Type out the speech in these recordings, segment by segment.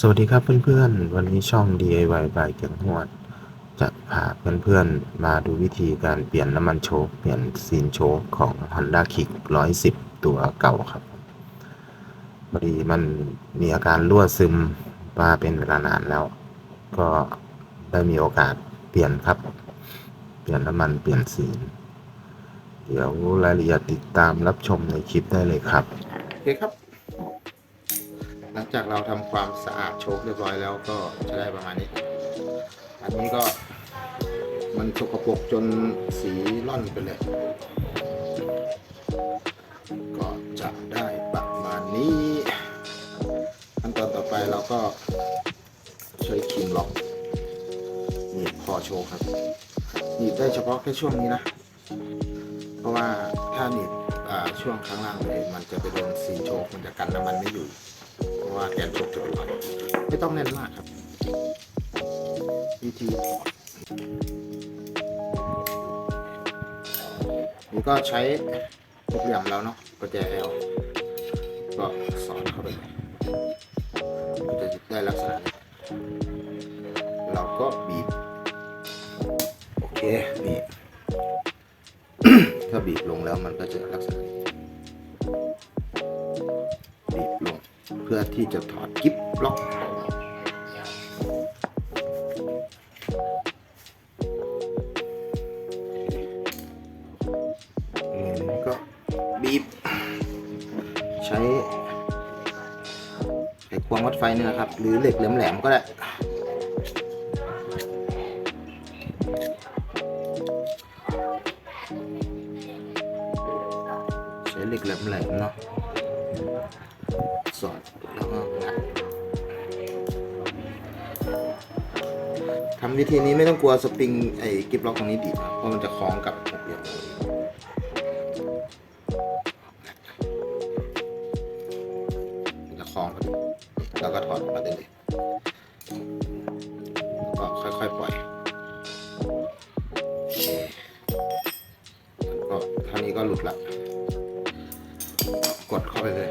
สวัสดีครับเพื่อนๆ วันนี้ช่อง DIY by เกียงหวด จะพาเพื่อนๆ มาดูวิธีการเปลี่ยนน้ำมันโชคเปลี่ยนซีนโชคของ Honda Kick 110 ตัวเก่าครับพอดีมันมีอาการรั่วซึมมาเป็นเวลานานแล้ว ก็ได้มีโอกาสเปลี่ยนครับ เปลี่ยนน้ำมันเปลี่ยนซีน เดี๋ยวรายละเอียดติดตามรับชมในคลิปได้เลยครับโอเคครับ หลังจากเราทำความสะอาดโชคเรียบร้อยแล้วก็จะได้ประมาณนี้ อันนี้ก็มันสกปรกจนสีร่อนไปเลย ก็จะได้ประมาณนี้ขั้นตอนต่อไปเราก็ใช้ครีมล็อกหนีบคอโชว์ครับหนีบได้เฉพาะแค่ช่วงนี้นะ เพราะว่าถ้าหนีบช่วงข้างล่างเลยมันจะไปโดนซีโชคมันจะกันน้ำมันไม่อยู่ ว่าแกนโชคจะเป็นรไม่ต้องแน่นมากครับวิธีนี่ก็ใช้หกเหลี่ยมแล้วเนาะก็แจแล้วก็สอนเข้าไปเลย เพื่อที่จะถอดกิ๊บล็อกก็บีบ ใช้ไขควงวัดไฟเนี่ยนะครับ หรือเหล็กแหลมๆก็ได้ใช้เหล็กแหลมๆเนาะ วิธีนี้ไม่ต้องกลัวสปริงไอ้กิฟล็อกตรงนี้ดีดเพราะมันจะคล้องกับหกเหลี่ยมเรางมันจะคล้องพอดีแล้วก็ถอดออกมาได้เลยก็ค่อยๆปล่อยก็เท่านี้ก็หลุดละกดเข้าไปเลย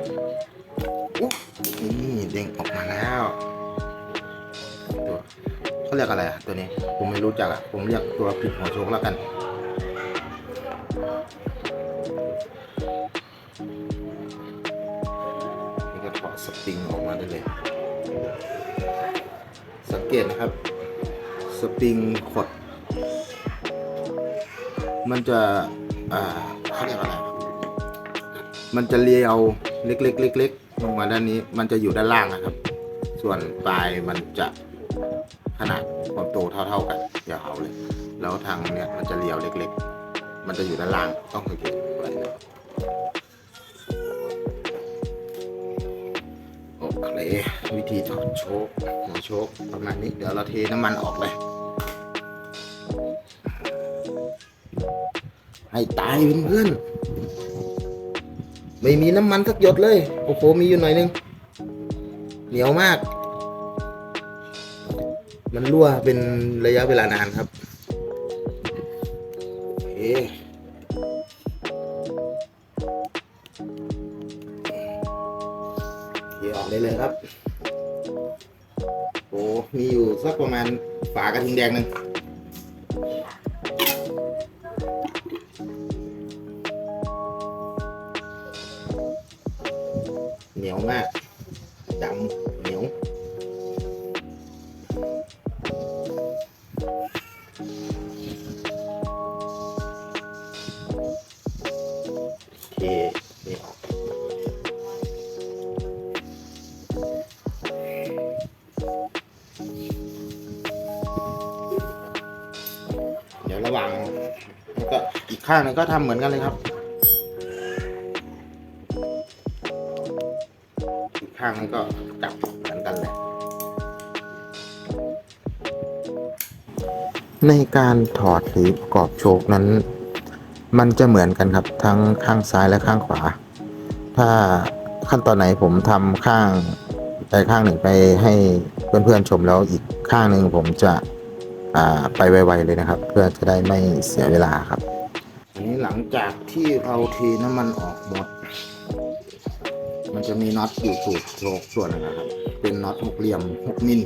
อุ๊นี่เด้งออกมาแล้ว เขาเรียกอะไรอะตัวนี้ ผมไม่รู้จักอะผมเรียกตัวปิดหัวโชกแล้วกันนี่ก็ถอดสปริงออกมาได้เลย สังเกตนะครับ สปริงขด มันจะอ่าเขาเรียกอะไรมันจะเลียวเล็กๆเล็กๆลงมาด้านนี้ มันจะอยู่ด้านล่างนะครับ ส่วนปลายมันจะ นาดความโตเท่า ๆกันอย่าวเลย แล้วทางเนี้ยมันจะเลียวเล็ก ๆ มันจะอยู่ด้านล่างต้องสังเกตไว้นะครับโอเควิธีถอดโชคหัวโชคประมาณนี้เดี๋ยวเราเทน้ำมันออกเลย ให้ตายเพื่อนไม่มีน้ำมันสักหยดเลย โอ้โห มีอยู่หน่อยนึง เหนียวมาก มันรั่วเป็นระยะเวลานานครับโอเคเทออกได้เลยครับโอ้มีอยู่สักประมาณฝากระทิงแดงหนึ่ง เดี๋ยวระหว่างแล้วก็อีกข้างนึงก็ทำเหมือนกันเลยครับ อีกข้างนึงก็จับเหมือนกันเลย ในการถอดหรือประกอบโชคนั้น มันจะเหมือนกันครับทั้งข้างซ้ายและข้างขวา ถ้าขั้นตอนไหนผมทำข้างใดข้างหนึ่งไปให้เพื่อนๆชมแล้วอีกข้างหนึ่งผมจะ ไปไวๆเลยนะครับ เพื่อจะได้ไม่เสียเวลาครับอันนี้หลังจากที่เราเทน้ำมันออกหมด มันจะมีน็อตอยู่สูตรโชกส่วนหนึงนะครับ เป็นน็อตหกเหลี่ยมหกมิล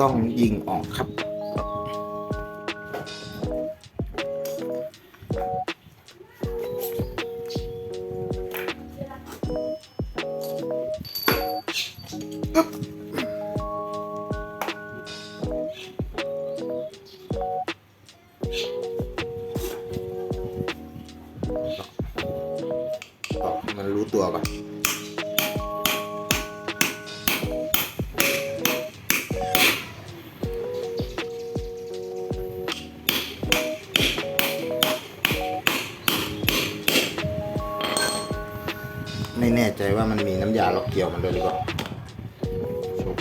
ต้องยิงออกครับ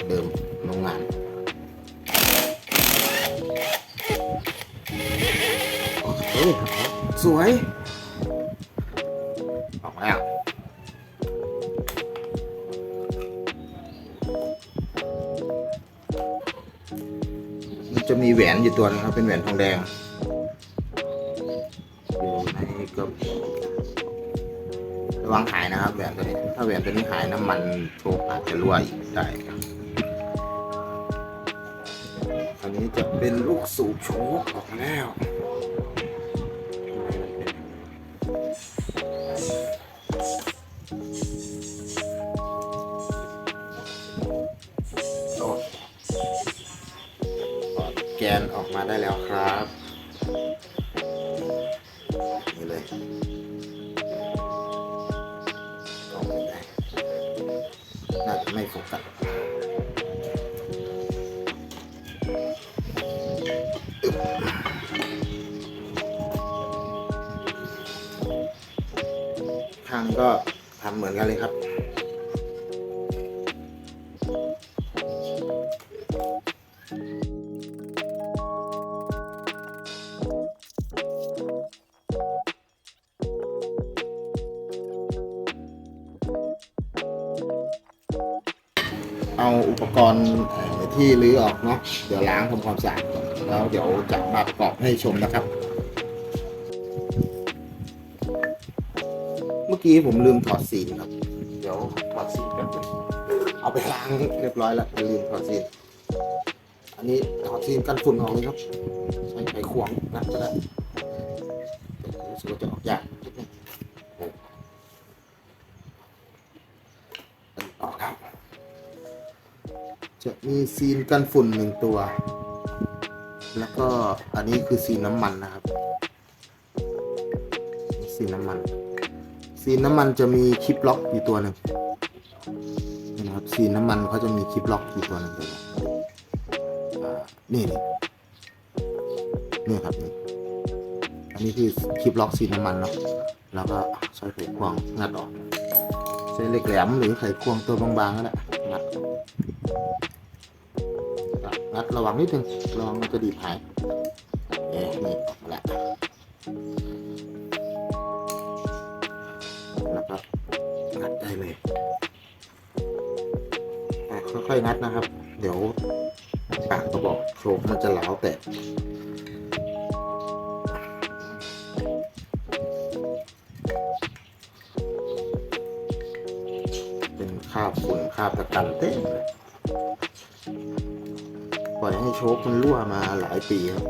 เดิมโรงงานโอเคสวย ออกแล้วมันจะมีแหวนอยู่ตัวนึงครับ เป็นแหวนทองแดงอยู่ในกระระวังหายนะครับแหวนตัวนี้ ถ้าแหวนตัวนี้หายน้ำมันโชกอาจจะรั่วอีกได้ สูบโชกออกแล้วอดแกนออกมาได้แล้วครับ ก็ทำเหมือนกันเลยครับเอาอุปกรณ์ที่รื้อออกเนาะเดี๋ยวล้างทำความสะอาดแล้วเดี๋ยวจะมาประกอบให้ชมนะครับ กี้ผมลืมถอดซีนครับ เดี๋ยวถอดซีนกันงเอาไปล้างเรียบร้อยแล้วลืมถอดซีน อันนี้ถอดซีนกันฝุ่นออกเลยครับ ใช้ไขควงนะก็ได้รู้สึกว่าจะออกยากนิดนึงออกครับ จะมีซีนกันฝุ่นหนึ่งตัว แล้วก็อันนี้คือซีนน้ำมันนะครับ ซีนน้ำมันจะมีคลิปล็อกอยู่ตัวหนึ่งนะครับซีนน้ำมันเขาจะมีคลิปล็อกอยู่ตัวหนึ่งเลยนี่นี่นี่ครับนี่อันนี้คือคลิปล็อกซีนน้ำมันเนาะแล้วก็ใช้ไขควงงัดออกใช้เหล็กแหลมหรือไขควงตัวบางๆก็ได้งัดงัดระวังนิดนึงระวังมันจะดีดหายเอ๊ะนี่ อะค่อยๆงัดนะครับ เดี๋ยวปากกระบอกโชกมันจะเหลาแต่เป็นคาบฝุ่นคาบตะกันเต็มเลยปล่อยให้โชคมันรั่วมาหลายปีครับ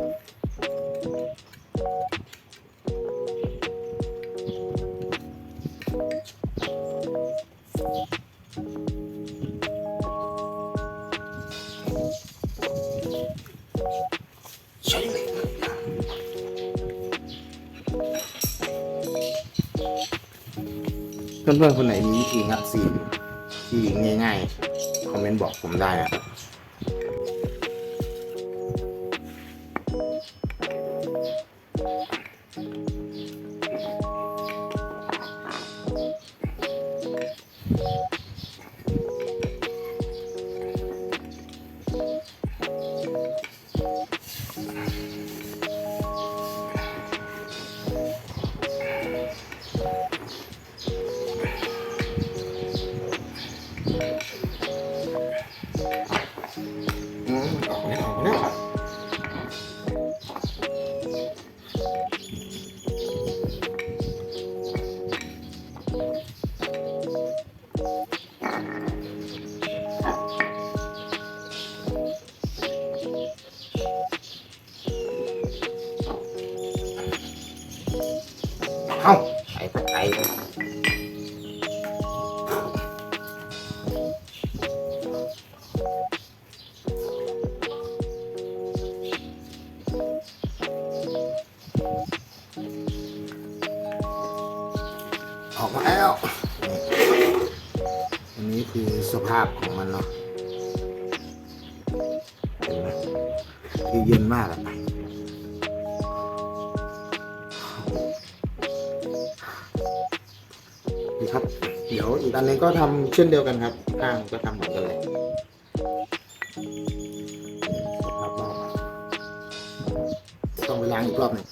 เพื่อนๆคนไหนมีวิธีงัดซีนที่ง่ายๆ คอมเมนต์บอกผมได้นะ เช่นเดียวกันครับ ข้างก็ทำเหมือนกันเลยต้องไปล้างอีกรอบหนึ่ง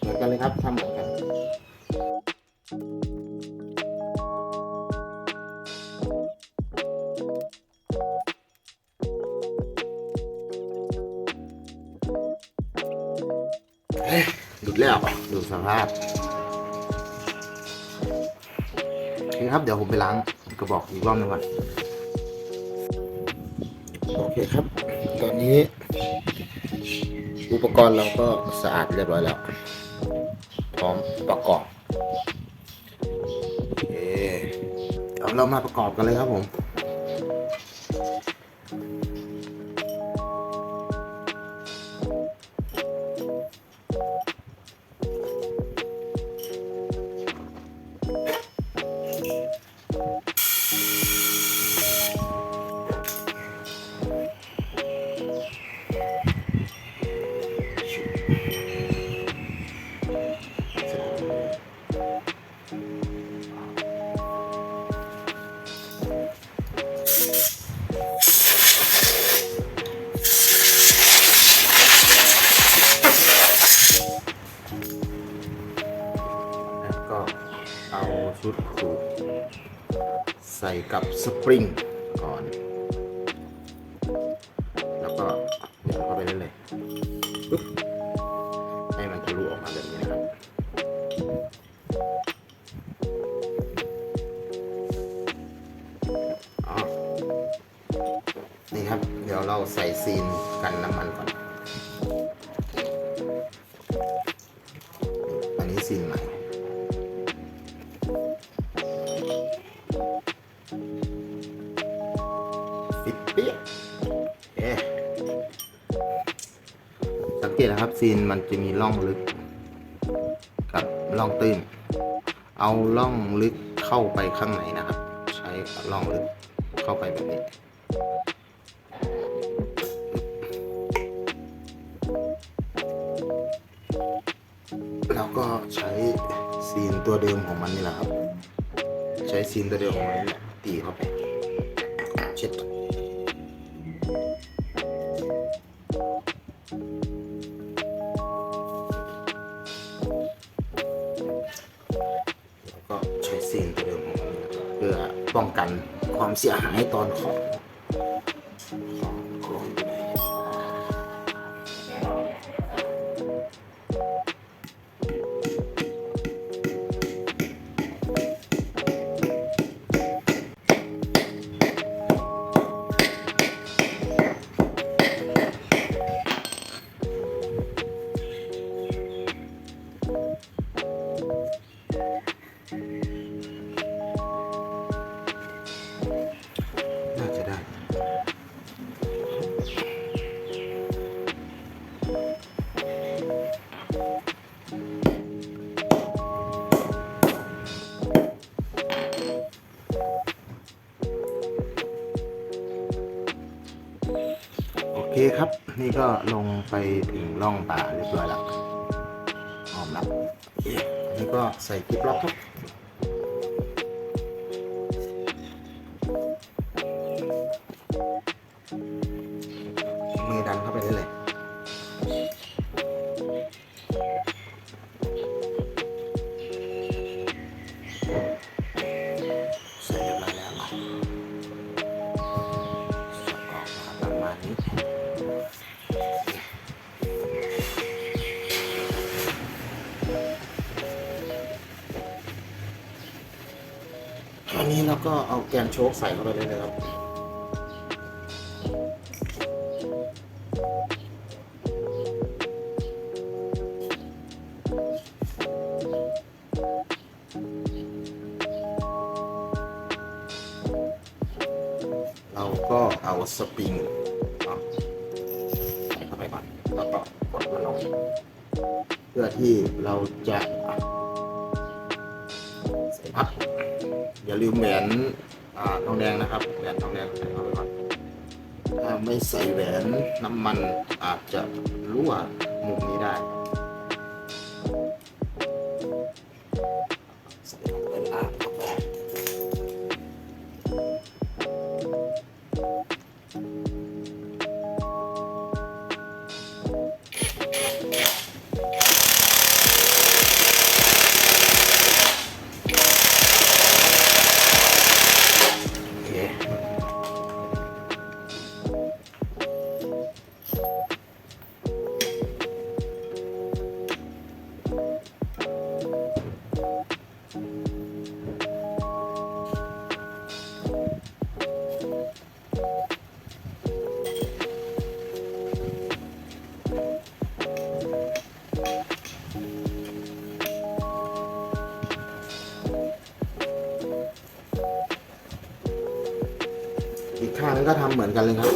เหมือนกันเลยครับทำเหมือน บอกอีกรอบหนึงก่อนโอเคครับ ตอนนี้ อุปกรณ์เราก็สะอาดเรียบร้อยแล้ว พร้อมประกอบ โอเคเดี๋ยวเรามาประกอบกันเลยครับผม ริงก่อน แล้วก็เดี๋ยวเข้าไปได้เลยปึ๊ จะมีร่องลึก กับร่องตื้น เอาร่องลึกเข้าไปข้างในนะครับ ใช้ร่องลึกเข้าไปแบบนี้แล้วก็ใช้ซีนตัวเดิมของมันนี่แหละครับ ใช้ซีนตัวเดิมของมันตีเข้าไปเช็ด ความเสียหายตอนของ ไปถึงร่องป่าเรียบร้อยแล้วหอมแล้วโอเคอันนี่ก็ใส่คลิปล็อกครับ คใส่เข้าไปเลยนะครับ เราก็เอาสปริงใส่เข้าไปก่อนแล้วก็กดมันลงเพื่อที่เราจะอะอย่าลืมแหวนอ่า ทองแดงนะครับแหวนทองแดงใส่เข้าไปก่อนถ้าไม่ใส่แหวนน้ำมันอาจจะรั่วมุมนี้ได้ กันเลยครับ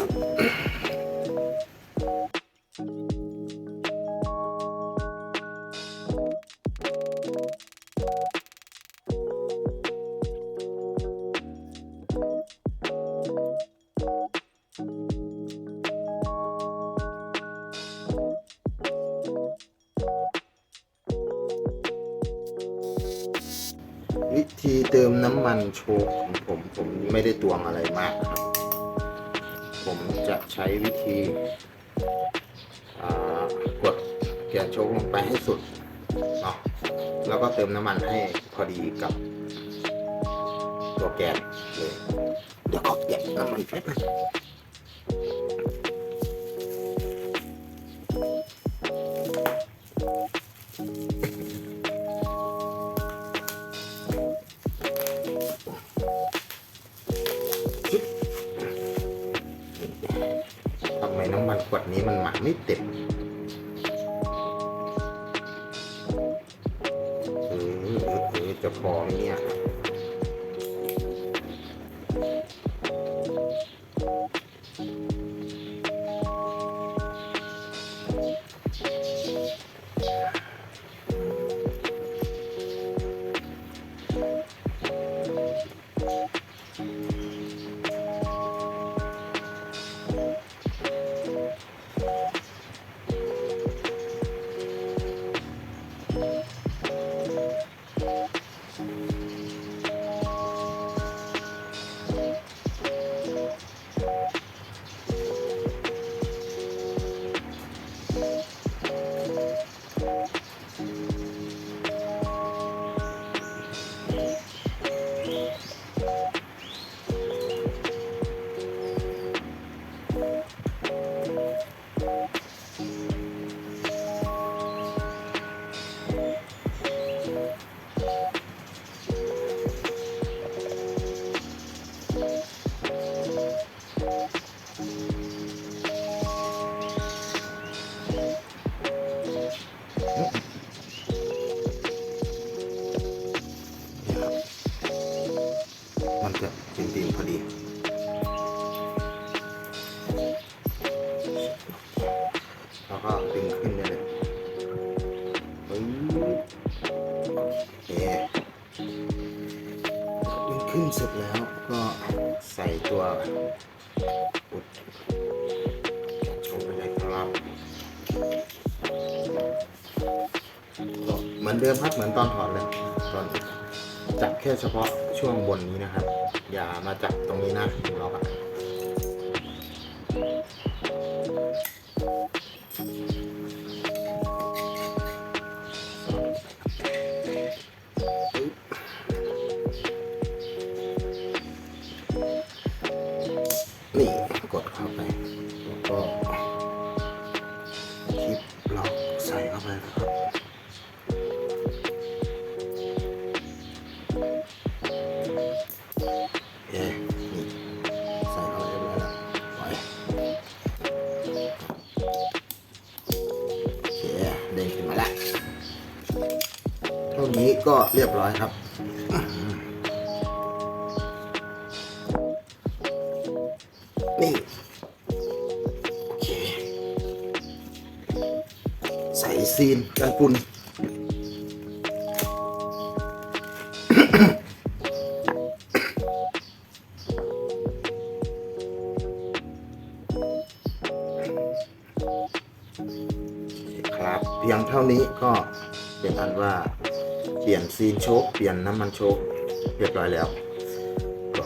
วิธีเติมน้ำมันโชคของผม ผมไม่ได้ตวงอะไรมากครับ จะใช้วิธีกดแกนโชคลงไปให้สุดเนาะแล้วก็เติมน้ำมันให้พอดีกับตัวแกนเลยเดี๋ยวขอแกะน้ำมันแป๊บนึง ไม่เต็มเออเออเออจะพอไหมเนี่ย เเฉพาะช่วงบนนี้ี่ ใส่ซีนกันปุ่นครับเพียงเท่านี้ก็เป็นอันว่าเปลี่ยนซีนโชกเปลี่ยนน้ำมันโชกเรียบร้อยแล้ว ก็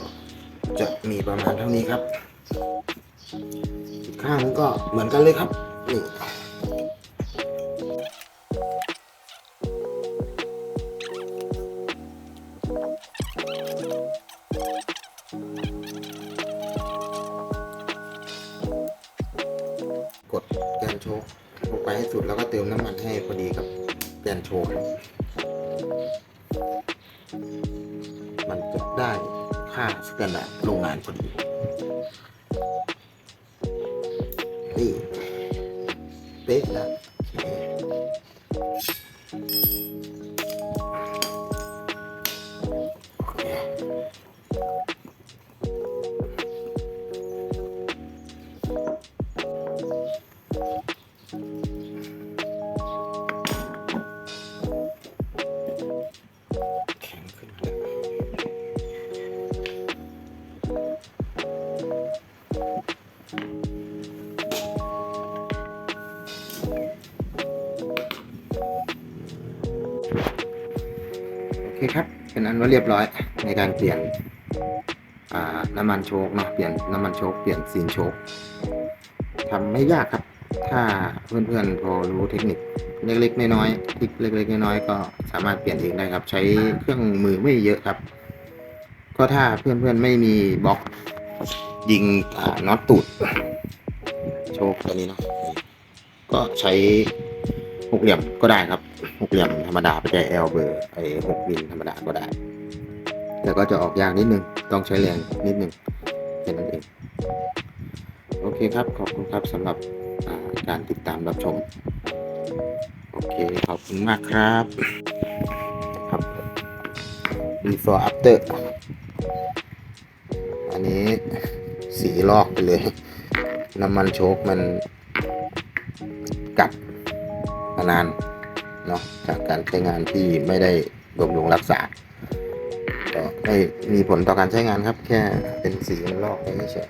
จะมีประมาณเท่านี้ครับ ข้างนึงก็เหมือนกันเลยครับนี่กดแกนโชกลงไปให้สุดแล้วก็เติมน้ำมันให้พอดีกับแกนโชกคมันจะได้ค่าสแตนดาร์ดโรงงานพอดี เคครับ เป็นอันว่าเรียบร้อยในการเปลี่ยนน้ำมันโชคเนาะ เปลี่ยนน้ำมันโชคเปลี่ยนซีนโชคทำไม่ยากครับ ถ้าเพื่อนๆพอรู้เทคนิคเล็กๆน้อยๆทริคเล็กๆน้อยๆก็สามารถเปลี่ยนเองได้ครับ ใช้เครื่องมือไม่เยอะครับ ก็ถ้าเพื่อนๆไม่มีบล็อกยิงน็อตตูดโชคตัวนี้เนาะก็ใช้หกเหลี่ยมก็ได้ครับ กเหลี่ยมธรรมดาไปใจแอลเบอร์ไอหกมิลธรรมดาก็ได้ แต่ก็จะออกยากนิดนึง ต้องใช้แรงนิดนึงแค่นั้นเอง โอเคครับ ขอบคุณครับสำหรับอ่าการติดตามรับชม โอเค ขอบคุณมากครับครับ before after อันนี้สีลอกไปเลย น้ำมันโชคมันกัดมานาน เนาะจากการใช้งานที่ไม่ได้บำรุงรักษาก็ไม่มีผลต่อการใช้งานครับ แค่เป็นสีมันลอกไปเฉย